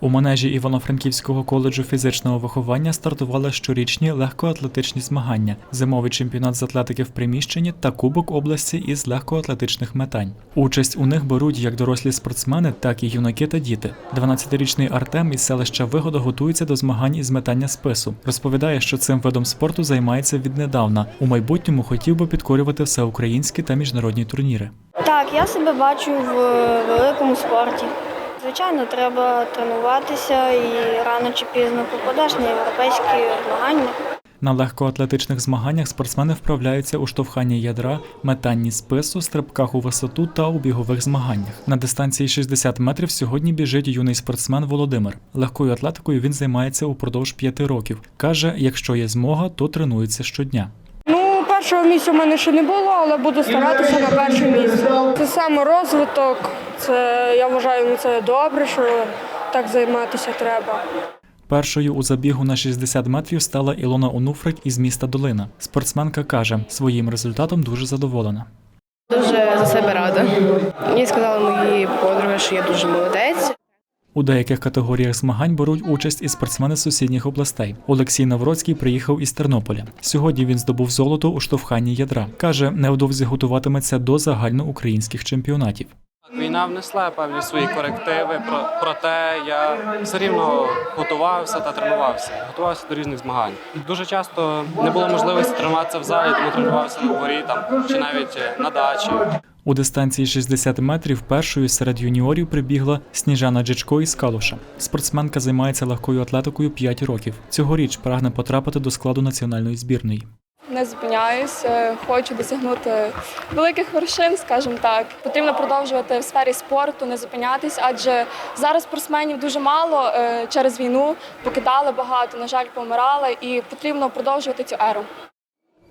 У манежі Івано-Франківського коледжу фізичного виховання стартували щорічні легкоатлетичні змагання, зимовий чемпіонат з атлетики в приміщенні та Кубок області із легкоатлетичних метань. Участь у них беруть як дорослі спортсмени, так і юнаки та діти. 12-річний Артем із селища Вигода готується до змагань із метання спису. Розповідає, що цим видом спорту займається віднедавна. У майбутньому хотів би підкорювати всеукраїнські та міжнародні турніри. Так, я себе бачу в великому спорті. Звичайно, треба тренуватися і рано чи пізно попадеш на європейські змагання. На легкоатлетичних змаганнях спортсмени вправляються у штовханні ядра, метанні спису, стрибках у висоту та у бігових змаганнях. На дистанції 60 метрів сьогодні біжить юний спортсмен Володимир. Легкою атлетикою він займається упродовж п'яти років. каже, якщо є змога, то тренується щодня. Першого місця в мене ще не було, але буду старатися на перше місце. Це саморозвиток. Це я вважаю, ну, це добре, що так займатися треба. Першою у забігу на 60 метрів стала Ілона Онуфрик із міста Долина. Спортсменка каже, своїм результатом дуже задоволена. Дуже за себе рада. Мені сказали мої подруги, що я дуже молодець. У деяких категоріях змагань беруть участь і спортсмени з сусідніх областей. Олексій Навроцький приїхав із Тернополя. Сьогодні він здобув золото у штовханні ядра. каже, невдовзі готуватиметься до загальноукраїнських чемпіонатів. Війна внесла певні свої корективи, про- проте я все рівно готувався та тренувався. Готувався до різних змагань. Дуже часто не було можливості тренуватися в залі, тому тренувався на дворі там чи навіть е, на дачі. У дистанції 60 метрів першою серед юніорів прибігла Сніжана Джичко із Калуша. Спортсменка займається легкою атлетикою 5 років. Цьогоріч прагне потрапити до складу національної збірної. не зупиняюсь, е, хочу досягнути великих вершин, скажімо так. Потрібно продовжувати в сфері спорту, не зупинятись, адже зараз спортсменів дуже мало е, через війну покидали багато, на жаль, помирали, і потрібно продовжувати цю еру.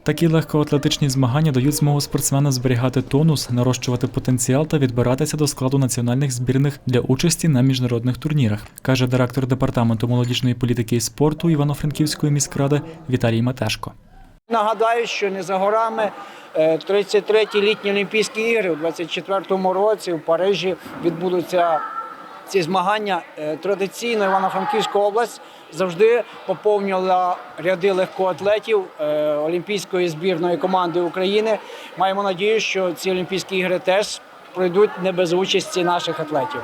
Такі легкоатлетичні змагання дають змогу спортсмену зберігати тонус, нарощувати потенціал та відбиратися до складу національних збірних для участі на міжнародних турнірах, каже директор департаменту молодіжної політики і спорту Івано-Франківської міськради Віталій Матешко. Нагадаю, що не за горами е, 33-ті літні Олімпійські ігри у 24-му році в Парижі відбудуться ці змагання. Е, Традиційно Івано-Франківська область завжди поповнювала ряди легкоатлетів е, Олімпійської збірної команди України. Маємо надію, що ці Олімпійські ігри теж пройдуть не без участі наших атлетів.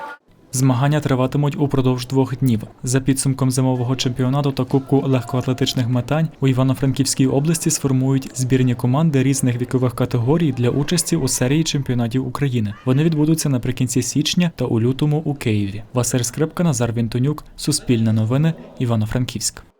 Змагання триватимуть упродовж двох днів. За підсумком зимового чемпіонату та кубку легкоатлетичних метань у Івано-Франківській області сформують збірні команди різних вікових категорій для участі у серії чемпіонатів України. Вони відбудуться наприкінці січня та у лютому у Києві. Василь Скрипка, Назар Вінтонюк, Суспільне новини, Івано-Франківськ.